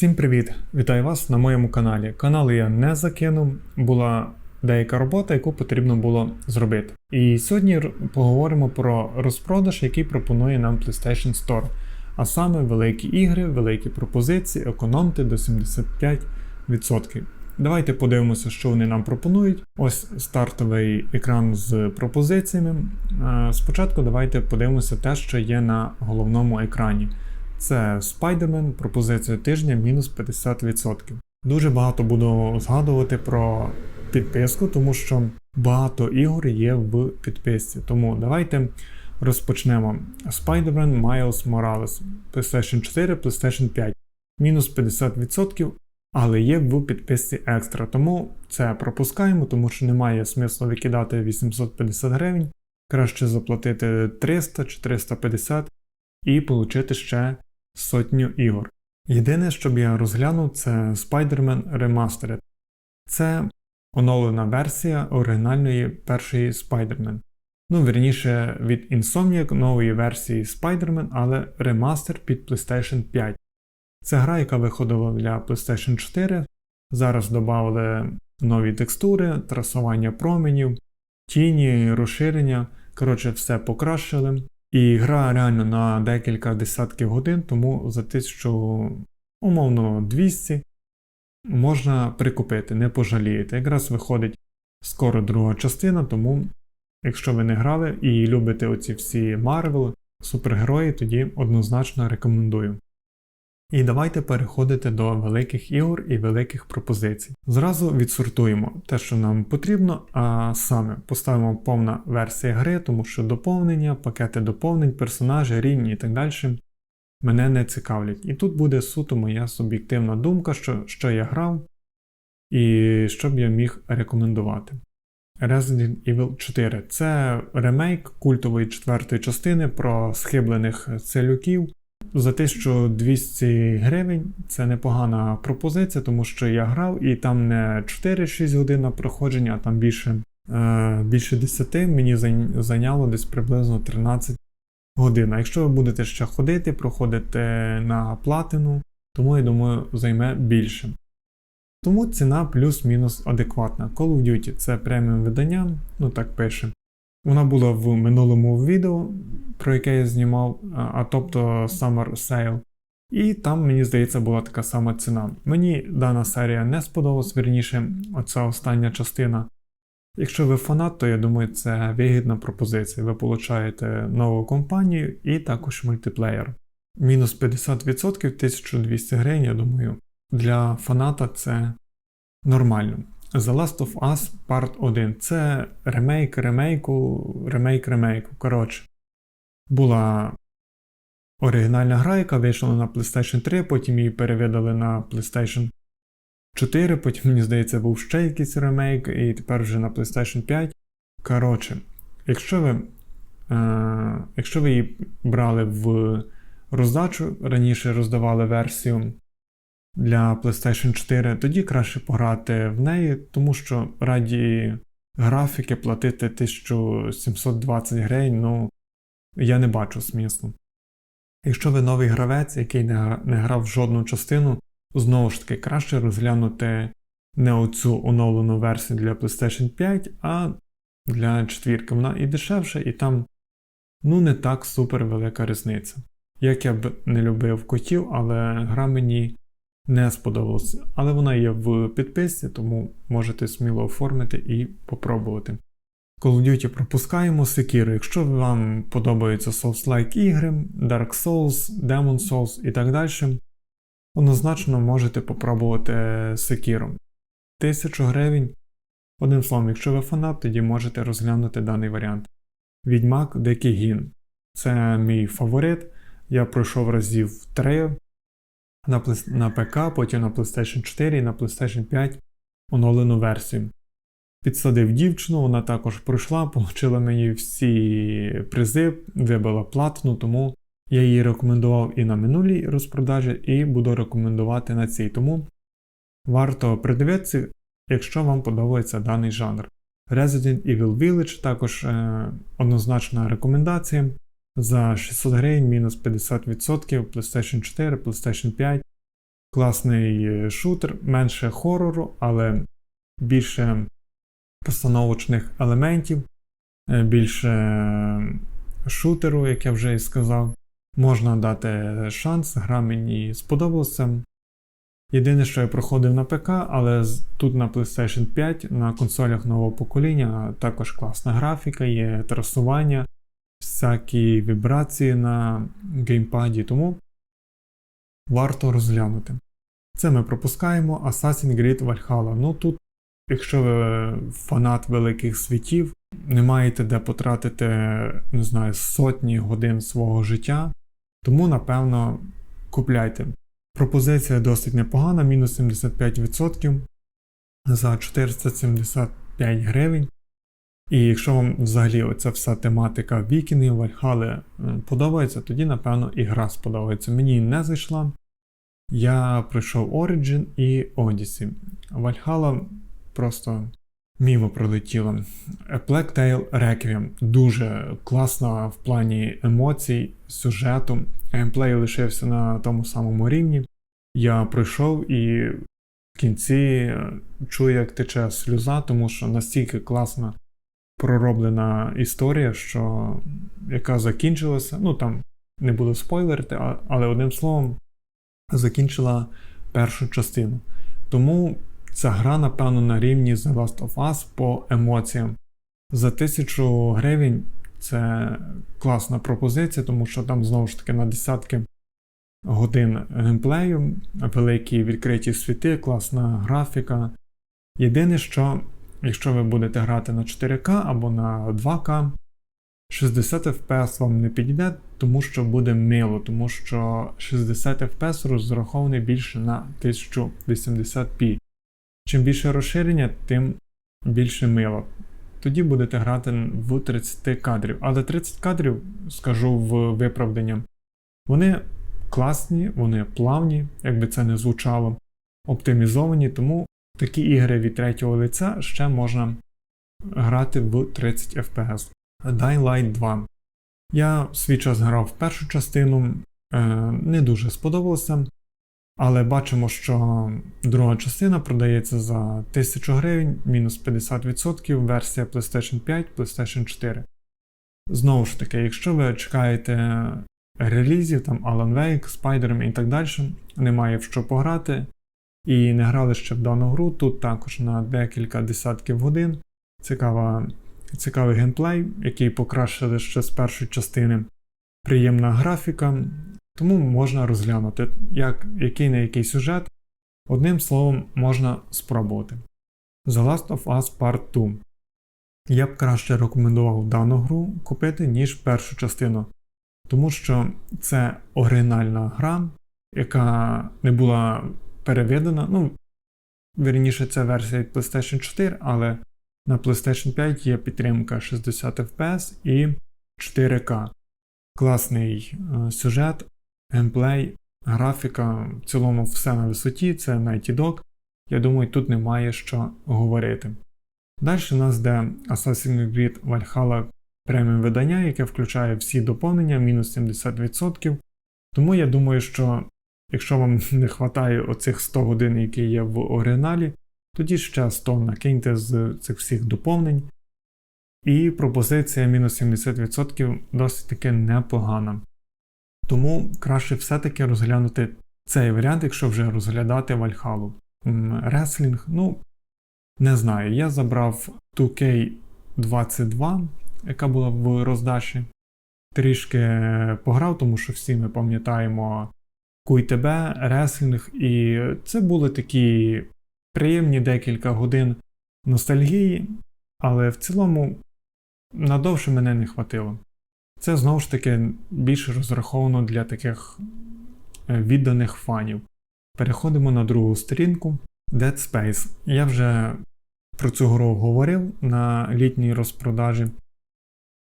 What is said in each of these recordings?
Всім привіт! Вітаю вас на моєму каналі. Канал я не закинув, була деяка робота, яку потрібно було зробити. І сьогодні поговоримо про розпродаж, який пропонує нам PlayStation Store. А саме великі ігри, великі пропозиції, економте до 75%. Давайте подивимося, що вони нам пропонують. Ось стартовий екран з пропозиціями. Е, Спочатку давайте подивимося те, що є на головному екрані. Це Spider-Man, пропозиція тижня мінус 50%. Дуже багато буду згадувати про підписку, тому що багато ігор є в підписці. Тому давайте розпочнемо. Spider-Man Miles Morales, PlayStation 4, PlayStation 5. Мінус 50%, але є в підписці екстра. Тому це пропускаємо, тому що немає смислу викидати 850 гривень. Краще заплатити 300 чи 350 і отримати ще сотню ігор. Єдине, що б я розглянув, це Spider-Man Remastered. Це оновлена версія оригінальної першої Spider-Man. Ну, верніше від Insomniac нової версії Spider-Man, але ремастер під PlayStation 5. Це гра, яка виходила для PlayStation 4. Зараз додали нові текстури, трасування променів, тіні, розширення. Коротше, все покращили. І гра реально на декілька десятків годин, тому за 1000, умовно 200 можна прикупити, не пожалієте. Якраз виходить скоро друга частина, тому якщо ви не грали і любите оці всі Марвел, супергерої, тоді однозначно рекомендую. І давайте переходити до великих ігор і великих пропозицій. Зразу відсортуємо те, що нам потрібно, а саме поставимо повна версія гри, тому що доповнення, пакети доповнень, персонажі, рівні і так далі мене не цікавлять. І тут буде суто моя суб'єктивна думка, що, що я грав і що б я міг рекомендувати. Resident Evil 4 це ремейк культової четвертої частини про схиблених целюків. За 1200 гривень це непогана пропозиція, тому що я грав і там не 4-6 годин на проходження, а там більше, е, більше 10 мені зайняло десь приблизно 13 годин. А якщо ви будете ще ходити, проходити на платину, тому я думаю, займе більше. Тому ціна плюс-мінус адекватна. Call of Duty це преміум видання, ну так пише. Вона була в минулому відео, про яке я знімав, а, тобто Summer Sale. І там, мені здається, була така сама ціна. Мені дана серія не сподобалась, вірніше, оця остання частина. Якщо ви фанат, то я думаю, це вигідна пропозиція. Ви получаєте нову компанію і також мультиплеєр. Мінус 50% 1200 гривень, я думаю, для фаната це нормально. The Last of Us Part 1. Це ремейк ремейку, ремейк ремейку. Коротше, була оригінальна гра, яка вийшла на PlayStation 3, потім її перевидали на PlayStation 4, потім, мені здається, був ще якийсь ремейк, і тепер вже на PlayStation 5. Коротше, якщо ви, е, якщо ви її брали в роздачу, раніше роздавали версію для PlayStation 4, тоді краще пограти в неї, тому що раді графіки платити 1720 гривень, ну я не бачу смислу. Якщо ви новий гравець, який не не грав в жодну частину, знову ж таки краще розглянути не оцю оновлену версію для PlayStation 5, а для четвірки. Вона і дешевша, і там ну не так супер велика різниця. Як я б не любив котів, але гра мені не сподобалася. Але вона є в підписці, тому можете сміло оформити і попробувати. Call of Duty пропускаємо Sekiro. Якщо вам подобаються Souls-like ігри, Dark Souls, Demon Souls і так далі, однозначно можете попробувати Sekiro. 1000 гривень. Одним словом, якщо ви фанат, тоді можете розглянути даний варіант. Відьмак Дикий Гін. Це мій фаворит. Я пройшов разів 3 на, на ПК, потім на PlayStation 4 і на PlayStation 5 оновлену версію. Підсадив дівчину, вона також пройшла, отримала мені всі призи, вибила платну, тому я її рекомендував і на минулій розпродажі, і буду рекомендувати на цій. Тому варто придивитися, якщо вам подобається даний жанр. Resident Evil Village також е, однозначна рекомендація. За 600 гривень мінус 50% PlayStation 4, PlayStation 5. Класний е, шутер, менше хорору, але більше постановочних елементів, е, більше е, шутеру, як я вже і сказав. Можна дати шанс, гра мені сподобалася. Єдине, що я проходив на ПК, але тут на PlayStation 5 на консолях нового покоління також класна графіка, є трасування, всякі вібрації на геймпаді, тому варто розглянути. Це ми пропускаємо Assassin's Creed Valhalla. Ну тут, якщо ви фанат великих світів, не маєте де потратити, не знаю, сотні годин свого життя, тому напевно купляйте. Пропозиція досить непогана, мінус 75% за 475 гривень. І якщо вам взагалі оця вся тематика вікінгів, Вальхали подобається, тоді, напевно, і гра сподобається. Мені не зайшла. Я пройшов Origin і Odyssey. Valhalla просто мімо пролетіло. A Plague Tale Requiem дуже класна в плані емоцій, сюжету. Геймплей лишився на тому самому рівні. Я пройшов і в кінці е, чую, як тече сльоза, тому що настільки класна пророблена історія, що яка закінчилася. Ну там не буду спойлерити, але одним словом закінчила першу частину. Тому ця гра, напевно, на рівні The Last of Us по емоціям. За тисячу гривень це класна пропозиція, тому що там знову ж таки на десятки годин геймплею, великі відкриті світи, класна графіка. Єдине, що якщо ви будете грати на 4К або на 2К, 60 FPS вам не підійде, тому що буде мило, тому що 60 FPS розрахований більше на 1080p. Чим більше розширення, тим більше мило. Тоді будете грати в 30 кадрів. Але 30 кадрів, скажу в виправдання, вони класні, вони плавні, якби це не звучало, оптимізовані, тому такі ігри від третього лиця ще можна грати в 30 FPS. Dying Light 2. Я в свій час грав в першу частину, е, не дуже сподобалося, але бачимо, що друга частина продається за 1000 гривень, мінус 50%, версія PlayStation 5, PlayStation 4. Знову ж таки, якщо ви чекаєте релізів, там Alan Wake, Spider-Man і так далі, немає в що пограти, і не грали ще в дану гру, тут також на декілька десятків годин. Цікава, цікавий геймплей, який покращили ще з першої частини. Приємна графіка, тому можна розглянути, як, який на який сюжет. Одним словом, можна спробувати. The Last of Us Part 2. Я б краще рекомендував дану гру купити, ніж першу частину, тому що це оригінальна гра, яка не була переведена. Ну, вірніше, це версія від PlayStation 4, але на PlayStation 5 є підтримка 60 FPS і 4К. Класний е, сюжет, геймплей, графіка, в цілому все на висоті, це Naughty Dog. Я думаю, тут немає що говорити. Далі у нас йде Assassin's Creed Valhalla преміум видання, яке включає всі доповнення, мінус 70%. Тому я думаю, що якщо вам не вистачає оцих 100 годин, які є в оригіналі, тоді ще 100 накиньте з цих всіх доповнень. І пропозиція мінус 70% досить таки непогана. Тому краще все-таки розглянути цей варіант, якщо вже розглядати Вальхалу. Реслінг, ну, не знаю, я забрав 2K22, яка була в роздачі. Трішки пограв, тому що всі ми пам'ятаємо QTB, реслінг, і це були такі приємні декілька годин ностальгії, але в цілому надовше мене не хватило. Це знову ж таки більше розраховано для таких е, відданих фанів. Переходимо на другу сторінку Dead Space. Я вже про цю гру говорив на літній розпродажі.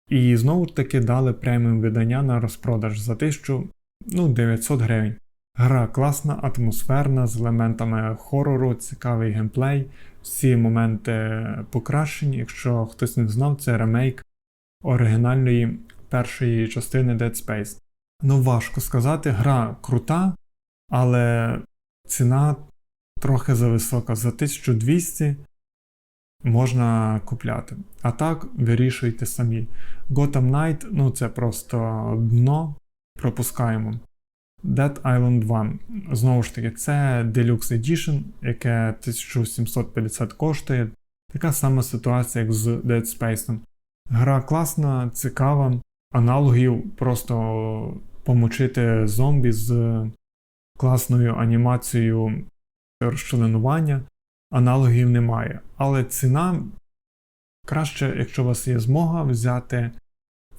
І знову ж таки дали преміум видання на розпродаж за 1900 ну, 900 гривень. Гра класна, атмосферна, з елементами хорору, цікавий геймплей, всі моменти покращені. Якщо хтось не знав, це ремейк оригінальної першої частини Dead Space. Ну, важко сказати, гра крута, але ціна трохи зависока. За 1200 можна купляти. А так вирішуйте самі. Gotham Knight, ну це просто дно. Пропускаємо. Dead Island 2. Знову ж таки, це Deluxe Edition, яке 1750 коштує. Така сама ситуація, як з Dead Space. Гра класна, цікава. Аналогів просто помочити зомбі з класною анімацією розчленування. Аналогів немає. Але ціна краще, якщо у вас є змога, взяти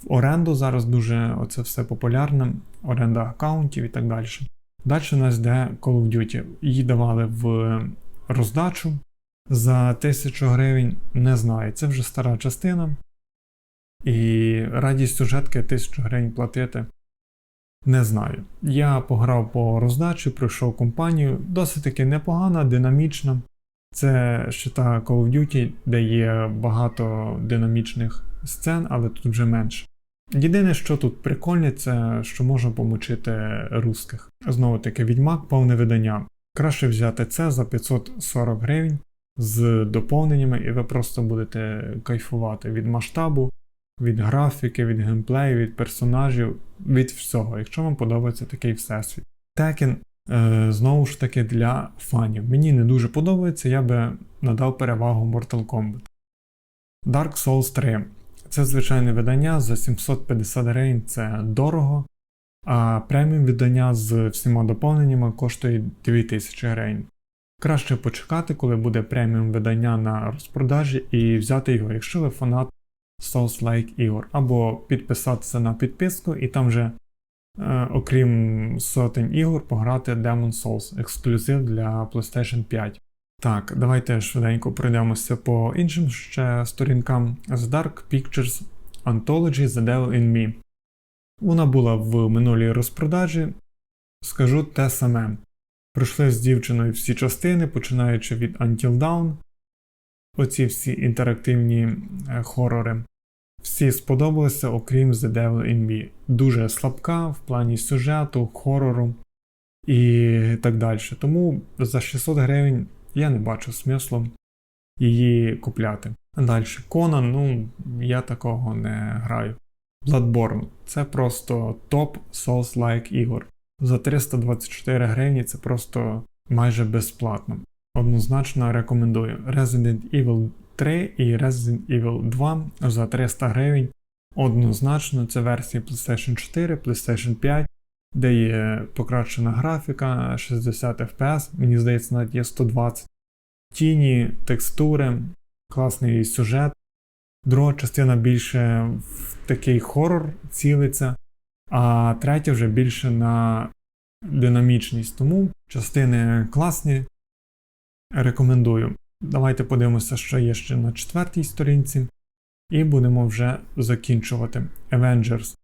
в оренду. Зараз дуже оце все популярне, оренда аккаунтів і так далі. Далі у нас йде Call of Duty. Її давали в роздачу за 1000 гривень. Не знаю, це вже стара частина. І радість сюжетки 1000 гривень платити. Не знаю. Я пограв по роздачі, пройшов компанію, досить таки непогана, динамічна. Це ще та Call of Duty, де є багато динамічних сцен, але тут вже менше. Єдине, що тут прикольне, це що можна помочити русських. Знову таки, відьмак повне видання. Краще взяти це за 540 гривень з доповненнями, і ви просто будете кайфувати від масштабу, від графіки, від геймплею, від персонажів, від всього, якщо вам подобається такий всесвіт. Tekken знову ж таки для фанів. Мені не дуже подобається, я би надав перевагу Mortal Kombat. Dark Souls 3. Це звичайне видання за 750 гривень це дорого. А преміум видання з всіма доповненнями коштує 2000 гривень. Краще почекати, коли буде преміум видання на розпродажі, і взяти його, якщо ви фанат Souls-like ігор, або підписатися на підписку, і там вже Е, окрім сотень ігор, пограти Demon Souls, ексклюзив для PlayStation 5. Так, давайте швиденько пройдемося по іншим ще сторінкам. The Dark Pictures Anthology The Devil in Me. Вона була в минулій розпродажі. Скажу те саме. Пройшли з дівчиною всі частини, починаючи від Until Dawn. Оці всі інтерактивні е, хорори. Всі сподобалися, окрім The Devil in Me. Дуже слабка в плані сюжету, хорору і так далі. Тому за 600 гривень я не бачу смислу її купляти. Далі, Conan, ну, я такого не граю. Bloodborne це просто топ Souls-like ігор. За 324 гривні це просто майже безплатно. Однозначно рекомендую. Resident Evil 3 і Resident Evil 2 за 300 гривень. Однозначно, це версії PlayStation 4, PlayStation 5, де є покращена графіка, 60 FPS, мені здається, навіть є 120 тіні, текстури, класний сюжет. Друга частина більше в такий хорор цілиться, а третя вже більше на динамічність. Тому частини класні. Рекомендую. Давайте подивимося, що є ще на четвертій сторінці. І будемо вже закінчувати. Avengers.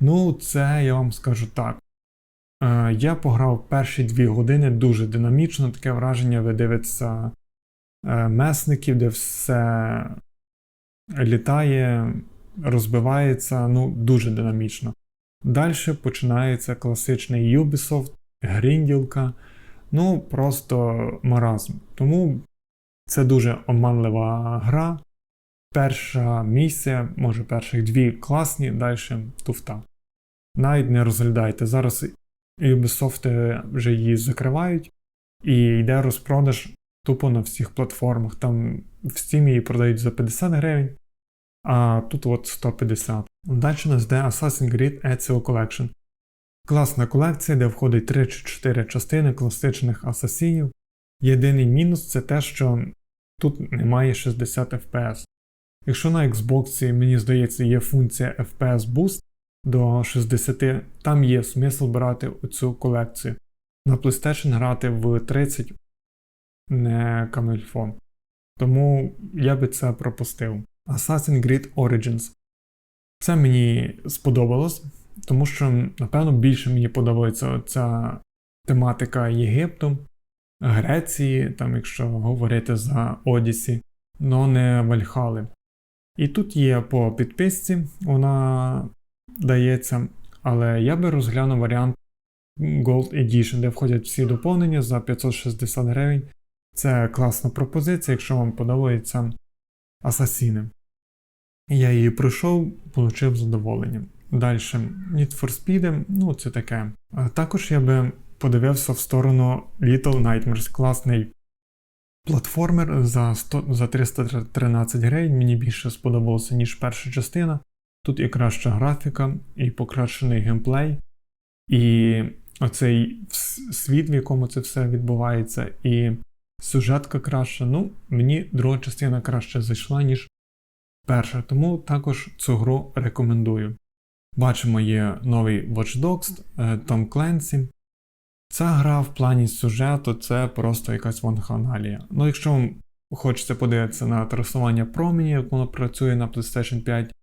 Ну, це я вам скажу так. Е, Я пограв перші дві години дуже динамічно, таке враження, ви дивитеся е, месників, де все літає, розбивається, ну, дуже динамічно. Далі починається класичний Ubisoft, грінділка, ну, просто маразм. Тому це дуже оманлива гра. Перша місія, може перших дві класні, далі туфта. Навіть не розглядайте. Зараз Ubisoft вже її закривають і йде розпродаж тупо на всіх платформах. Там в Steam її продають за 50 гривень, а тут от 150. Далі нас йде Assassin's Creed Ezio Collection. Класна колекція, де входить 3 чи 4 частини класичних асасінів. Єдиний мінус це те, що тут немає 60 FPS. Якщо на Xbox, мені здається, є функція FPS Boost до 60, там є смисл брати оцю колекцію. На PlayStation грати в 30 не камельфон. Тому я би це пропустив. Assassin's Creed Origins. Це мені сподобалось, тому що, напевно, більше мені подобається ця тематика Єгипту. Греції, там, якщо говорити за Одісі, но не Вальхали. І тут є по підписці, вона дається, але я би розглянув варіант Gold Edition, де входять всі доповнення за 560 гривень. Це класна пропозиція, якщо вам подобаються асасіни. Я її пройшов, отримав задоволення. Далі Need for Speed, ну це таке. Також я би подивився в сторону Little Nightmares, класний платформер за 100, за 313 гривень. Мені більше сподобалося, ніж перша частина. Тут і краща графіка, і покращений геймплей, і оцей світ, в якому це все відбувається, і сюжетка краща. Ну, мені друга частина краще зайшла, ніж перша, тому також цю гру рекомендую. Бачимо, є новий Watch Dogs, Tom Clancy. Ця гра в плані сюжету це просто якась ванханалія. Ну, якщо вам хочеться подивитися на трасування промені, як воно працює на PlayStation 5,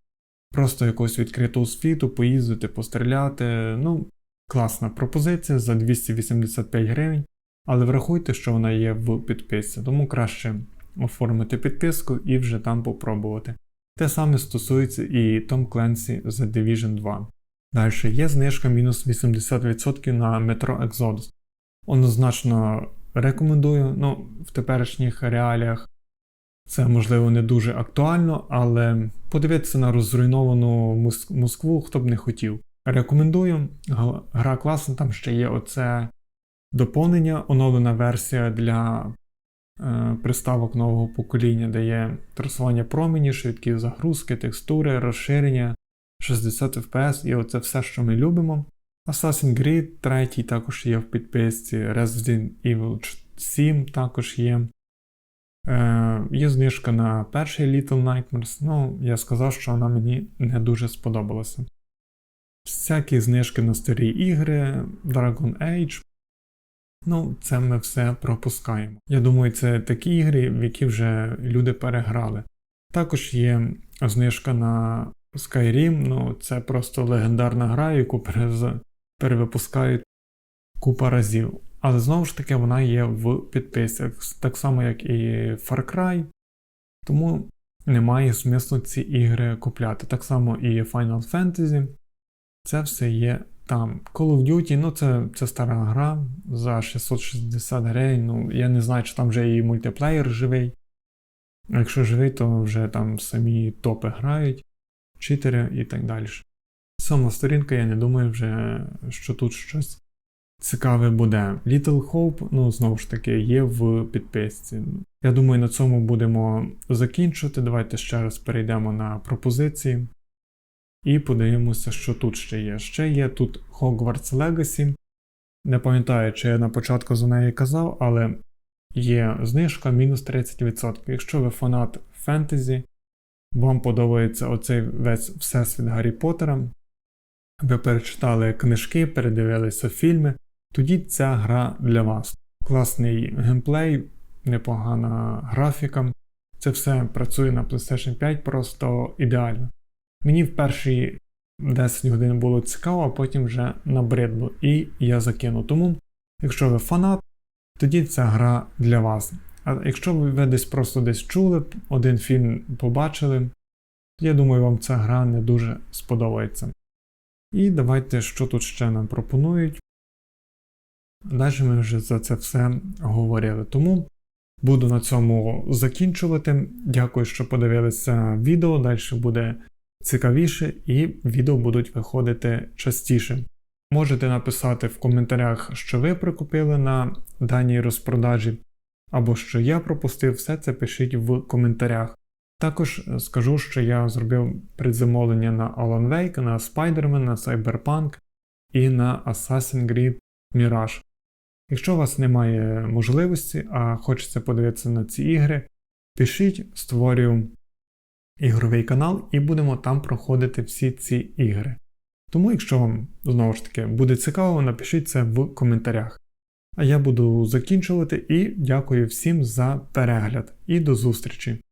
просто якусь відкриту світу, поїздити, постріляти. Ну, класна пропозиція за 285 гривень. Але врахуйте, що вона є в підписці, тому краще оформити підписку і вже там попробувати. Те саме стосується і Tom Clancy The Division 2. Далі є знижка мінус 80% на Metro Exodus. Однозначно рекомендую, ну, в теперішніх реаліях це можливо не дуже актуально, але подивитися на розруйновану Москву, хто б не хотів. Рекомендую. Гра класна, там ще є оце доповнення, оновлена версія для е, приставок нового покоління, де є трасування промені, швидкі загрузки, текстури, розширення, 60 FPS і оце все, що ми любимо. Assassin's Creed 3 також є в підписці, Resident Evil 7 також є. Е, Є знижка на перший Little Nightmares, ну, я сказав, що вона мені не дуже сподобалася. Всякі знижки на старі ігри, Dragon Age. Ну, це ми все пропускаємо. Я думаю, це такі ігри, в які вже люди переграли. Також є знижка на Skyrim, ну це просто легендарна гра, яку перевипускають купа разів. Але знову ж таки вона є в підписах, так само, як і Far Cry. Тому немає смислу ці ігри купляти. Так само і Final Fantasy. Це все є там. Call of Duty, ну це це стара гра за 660 гривень. Ну, я не знаю, чи там вже і мультиплеєр живий. Якщо живий, то вже там самі топи грають, читери і так далі. Сама сторінка, я не думаю, вже, що тут щось цікаве буде. Little Hope, ну, знову ж таки, є в підписці. Я думаю, на цьому будемо закінчувати. Давайте ще раз перейдемо на пропозиції. І подивимося, що тут ще є. Ще є тут Hogwarts Legacy. Не пам'ятаю, чи я на початку за неї казав, але є знижка мінус 30%. Якщо ви фанат фентезі, вам подобається оцей весь всесвіт Гаррі Поттера, ви перечитали книжки, передивилися фільми, тоді ця гра для вас. Класний геймплей, непогана графіка. Це все працює на PlayStation 5 просто ідеально. Мені в перші 10 годин було цікаво, а потім вже набридло, і я закину. Тому, якщо ви фанат, тоді ця гра для вас. А якщо ви десь просто десь чули, один фільм побачили, я думаю, вам ця гра не дуже сподобається. І давайте, що тут ще нам пропонують. Далі ми вже за це все говорили. Тому буду на цьому закінчувати. Дякую, що подивилися відео. Далі буде цікавіше і відео будуть виходити частіше. Можете написати в коментарях, що ви прикупили на даній розпродажі, або що я пропустив, все це пишіть в коментарях. Також скажу, що я зробив предзамовлення на Alan Wake, на Spider-Man, на Cyberpunk і на Assassin's Creed Mirage. Якщо у вас немає можливості, а хочеться подивитися на ці ігри, пишіть, створюю ігровий канал і будемо там проходити всі ці ігри. Тому, якщо вам знову ж таки буде цікаво, напишіть це в коментарях. А я буду закінчувати і дякую всім за перегляд і до зустрічі!